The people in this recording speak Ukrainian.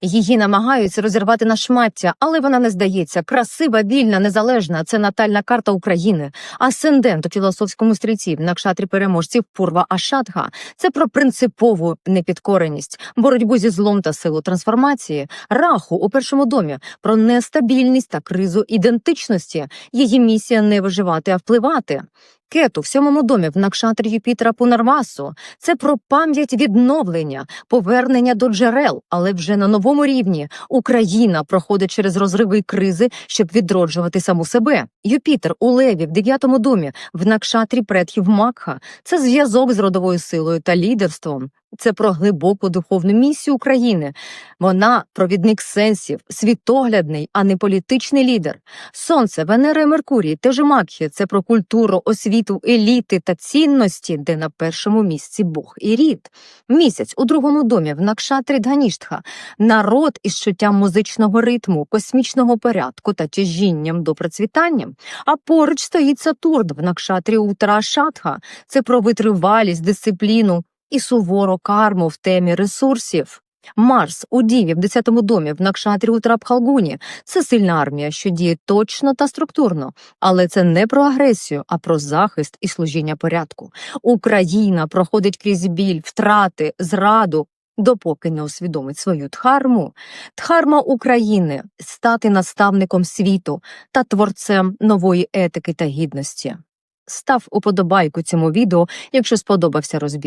Її намагаються розірвати на шмаття, але вона не здається. Красива, вільна, незалежна це натальна карта України. Асцендент у філософському стрільці в накшатрі переможців Пурва Ашатга. Це про принципову непідкореність, боротьбу зі злом та силу трансформації, раху у першому домі, про нестабільність та кризу ідентичності. Її місія не виживати, а впливати. Кету в сьомому домі в накшатрі Юпітера Пунарвасу. Це про пам'ять відновлення, повернення до джерел, але вже на новому рівні. Україна проходить через розриви і кризи, щоб відроджувати саму себе. Юпітер у Леві в дев'ятому домі в накшатрі предхів Макха. Це зв'язок з родовою силою та лідерством. Це про глибоку духовну місію України. Вона провідник сенсів, світоглядний, а не політичний лідер. Сонце, Венера Меркурій, теж Макхі – це про культуру, освіту, еліти та цінності, де на першому місці Бог і рід. Місяць у другому домі в Накшатрі Дганіштха – народ із чуттям музичного ритму, космічного порядку та тяжінням до процвітання. А поруч стоїть Сатурн в Накшатрі Утарашатха – це про витривалість, дисципліну і сувору карму в темі ресурсів. Марс у Діві в 10-му домі в Накшатрі Утарабхалгуні – це сильна армія, що діє точно та структурно. Але це не про агресію, а про захист і служіння порядку. Україна проходить крізь біль, втрати, зраду, допоки не усвідомить свою дхарму. Дхарма України стати наставником світу та творцем нової етики та гідності. Став уподобайку цьому відео, якщо сподобався розбір.